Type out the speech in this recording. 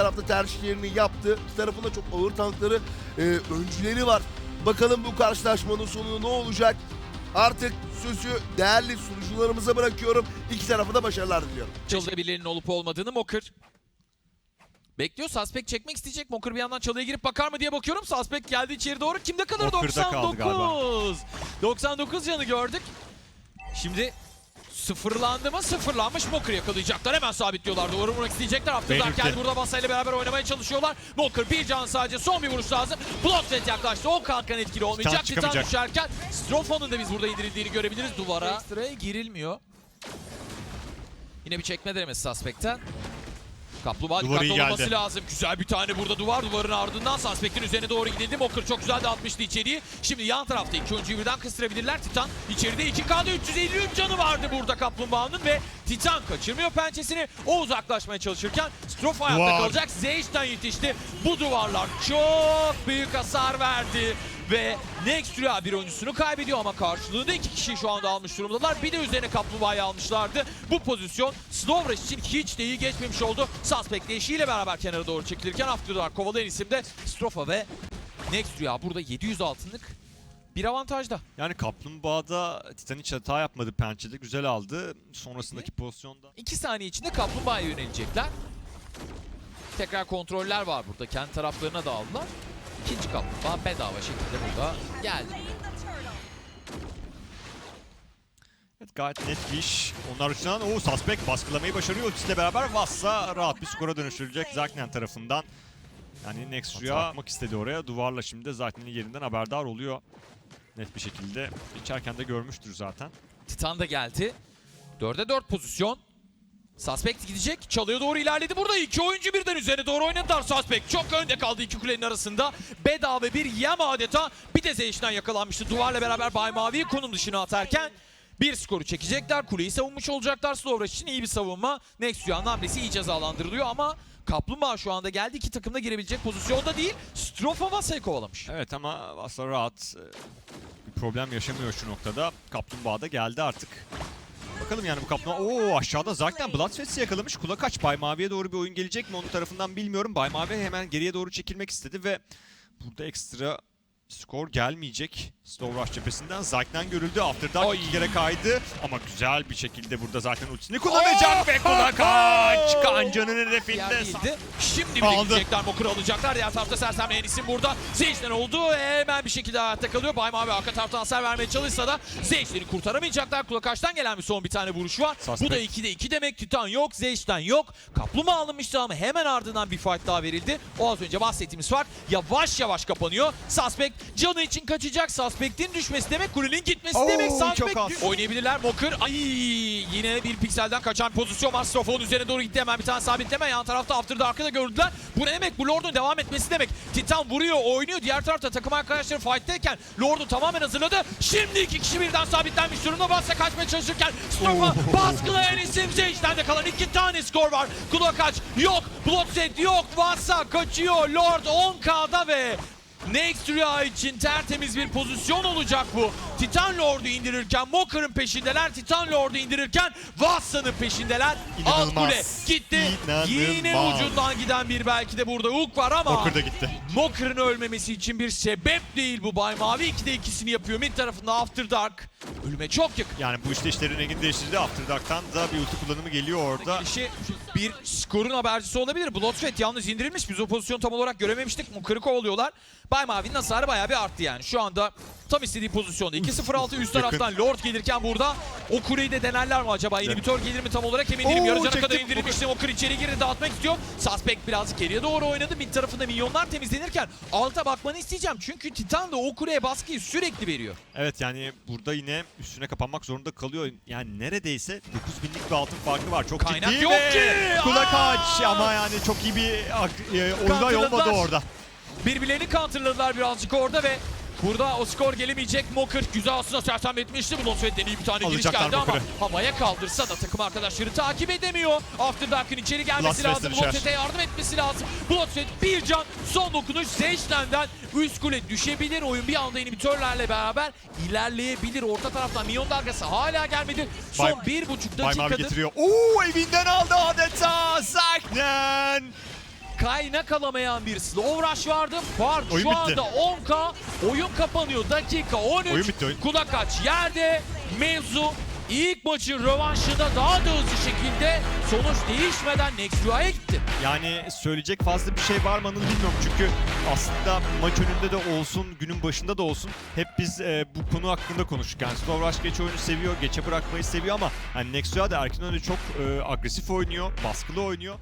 tarafta tercihlerini yaptı. İki tarafında çok ağır tankları, e, öncüleri var. Bakalım bu karşılaşmanın sonu ne olacak? Artık sözü değerli sunucularımıza bırakıyorum. İki tarafa da başarılar diliyorum. Çalıda birilerinin olup olmadığını Mocker bekliyor. Suspect çekmek isteyecek. Mocker bir yandan çalıya girip bakar mı diye bakıyorum. Suspect geldi içeri doğru. Kimde kalır? Mocker'da kaldı 99. 99 canı gördük. Şimdi sıfırlandı mı? Sıfırlanmış. Mocker yakalayacaklar. Hemen sabitliyorlar. Duvarı vurmak isteyecekler. Belirtti. geldi burada Basayla beraber oynamaya çalışıyorlar. Mocker bir can sadece. Son bir vuruş lazım. Blockset yaklaştı. O kalkan etkili olmayacak. Titan düşerken Strofa'nın da biz burada indirildiğini görebiliriz. Duvara ekstraya girilmiyor. Yine bir çekme denemesi Suspect'ten. Kaplumbağa Duvarı dikkatli olması geldi. lazım. Güzel bir tane burada duvar. Duvarın ardından Suspect'in üzerine doğru gidildi. Mocker çok güzel dağıtmıştı içeriği. Şimdi yan tarafta iki oyuncuyu birden kıstırabilirler. Titan içeride 2K'da 353 canı vardı burada Kaplumbağa'nın ve Titan kaçırmıyor pençesini. O uzaklaşmaya çalışırken Strof hayatta Duvar. kalacak. Zeyş'ten yetişti. Bu duvarlar çok büyük hasar verdi. Ve Nextria bir oyuncusunu kaybediyor ama karşılığında iki kişi şu anda almış durumdalar. Bir de üzerine Kaplumbağa'yı almışlardı. Bu pozisyon Slow Rush için hiç de iyi geçmemiş oldu. Suspect değişiyle beraber kenara doğru çekilirken Afterdark kovalayan isimde Strofa ve Nextria burada 700 altınlık bir avantajda. Yani Kaplumbağa'da Titan hiç hata yapmadı pençede. Güzel aldı. Sonrasındaki pozisyonda. 2 saniye içinde Kaplumbağa'ya yönelecekler. Tekrar kontroller var burada. Kendi taraflarına da aldılar. İkinci Kaplumbağa bedava şekilde burada geldi. Evet gayet net bir iş. Onlar açısından o Suspect baskılamayı başarıyor. Ultisiyle beraber Vassa rahat bir skora dönüştürecek Zaknen tarafından. Yani Nextria atmak istedi oraya. Duvarla şimdi Zaknen'in yerinden haberdar oluyor. Net bir şekilde. İçerken de görmüştür zaten. Titan da geldi. 4'e 4 pozisyon. Suspect gidecek. Çalıya doğru ilerledi. Burada iki oyuncu birden üzerine doğru oynadılar. Suspect çok önde kaldı iki kulenin arasında. Bedava bir yem adeta. Bir de Zeyş'ten yakalanmıştı. Duvarla beraber Bay Mavi'yi konum dışına atarken bir skoru çekecekler. Kuleyi savunmuş olacaklar. Slovraş için iyi bir savunma. Nexua'nın hamlesi iyi cezalandırılıyor ama Kaplumbağa şu anda geldi. İki takım da girebilecek pozisyonda değil. Strofa Vasa'yı kovalamış. Evet ama Vassa rahat. e, Bir problem yaşamıyor şu noktada. Kaplumbağa da geldi artık. Bakalım yani bu kaplumbağa. Oo aşağıda zaten Bloodfest'i yakalamış. Kulak aç. Bay Mavi'ye doğru bir oyun gelecek mi onun tarafından bilmiyorum. Bay Mavi hemen geriye doğru çekilmek istedi ve burada ekstra skor gelmeyecek. Slow Rush cephesinden Zaknen görüldü. Afterdark Oy. iki kere kaydı. Ama güzel bir şekilde burada zaten ultisini kullanacak ve kulak aç. Kanca'nın Yer hedefinde. Şimdi bile Aldı. gidecekler Mokur'u alacaklar. Diğer tarafta sersemleyen isim burada. Zeyş'ten oldu. Hemen bir şekilde hayatta kalıyor. Bay Mavi arka taraftan hasar vermeye çalışsa da Zeyş'leri kurtaramayacaklar. Kulakaç'tan gelen bir son bir tane vuruş var. Suspect. Bu da 2'de 2 demek. Titan yok. Zeyş'ten yok. Kaplumbağa alınmıştı ama hemen ardından bir fight daha verildi. O az önce bahsettiğimiz fark yavaş yavaş kapanıyor. Suspect canı için kaçacak. Suspect'in düşmesi demek. Kulenin gitmesi Oo, demek. çok Suspect Oynayabilirler. Mokur. Ay yine bir pikselden kaçan pozisyon var. Strofon üzerine doğru gitti. Hemen bir tane sabitleme. Yan tarafta After'da arkada gördüler. Bu ne demek? Bu Lord'un devam etmesi demek. Titan vuruyor, oynuyor. Diğer tarafta takım arkadaşları fight'tayken Lord'u tamamen hazırladı. Şimdi iki kişi birden sabitlenmiş durumda. Bassa kaçmaya çalışırken Strofa baskılayan isim de kalan iki tane skor var. Kulakaç yok. Bloodset yok. Bassa kaçıyor. Lord 10K'da ve Nextria için tertemiz bir pozisyon olacak bu. Titan Lord'u indirirken Mocker'ın peşindeler. Titan Lord'u indirirken Vassa'nın peşindeler. Alt İnanılmaz. kule gitti. Yine İnanılmaz. ucundan giden bir belki de burada hook var ama Walker da gitti. Mocker'ın ölmemesi için bir sebep değil bu. Bay Mavi 2'de ikisini yapıyor. Mid tarafında After Dark. Ölüme çok yakın. Yani bu işte işlerin rengini değiştirdi. Afterdark'tan da bir ulti kullanımı geliyor orada. Gelişi bir skorun habercisi olabilir. Bloodfet yalnız indirilmiş. Biz o pozisyonu tam olarak görememiştik. Mukır'ı kovalıyorlar. Bay Mavi'nin hasarı bayağı bir arttı yani. Şu anda tam istediği pozisyonda. 2-0-6 üst taraftan Lord gelirken burada o kuleyi de denerler mi acaba? İnhibitör gelir mi tam olarak emin değilim. Oo, Yarı cana çekti. kadar indirilmişti. Mukır içeri girdi dağıtmak istiyor. Suspect birazcık geriye doğru oynadı. Mid tarafında minyonlar temizlenirken alta bakmanı isteyeceğim. Çünkü Titan da o kuleye baskıyı sürekli veriyor. Evet yani burada yine üstüne kapanmak zorunda kalıyor. Yani neredeyse 9000'lik bir altın farkı var. Çok Kaynak ciddi yok ve ki! kulak aç ama yani çok iyi bir e, Kandırıldılar. olmadı orada. Birbirlerini counterladılar birazcık orada ve Burada o skor gelemeyecek. Mocker güzel aslında sersem etmişti. Bu Nosfet'ten iyi bir tane giriş Alacaklar geldi ama havaya kaldırsa da takım arkadaşları takip edemiyor. After Dark'ın içeri gelmesi Bloodfest'e lazım. Nosfet'e yardım etmesi lazım. Bloodfet bir can. Son dokunuş Zeyş'ten'den üst kule düşebilir. Oyun bir anda inhibitörlerle beraber ilerleyebilir. Orta taraftan Minyon dalgası hala gelmedi. Son Bay- bir buçuk Bay dakikadır. getiriyor. Oo evinden aldı adeta. Kaynak alamayan bir slow rush vardı. Oyun şu bitti. anda 10k. Oyun kapanıyor. Dakika 13. Oyun bitti, oyun. Kulakaç yerde. Mevzu ilk maçın rövanşında daha da hızlı şekilde sonuç değişmeden Next UI'ye gitti. Yani söyleyecek fazla bir şey var mı bilmiyorum çünkü aslında maç önünde de olsun, günün başında da olsun hep biz e, bu konu hakkında konuştuk. Yani Slow Rush geç oyunu seviyor, geçe bırakmayı seviyor ama hani Nexia da erken önde çok e, agresif oynuyor, baskılı oynuyor.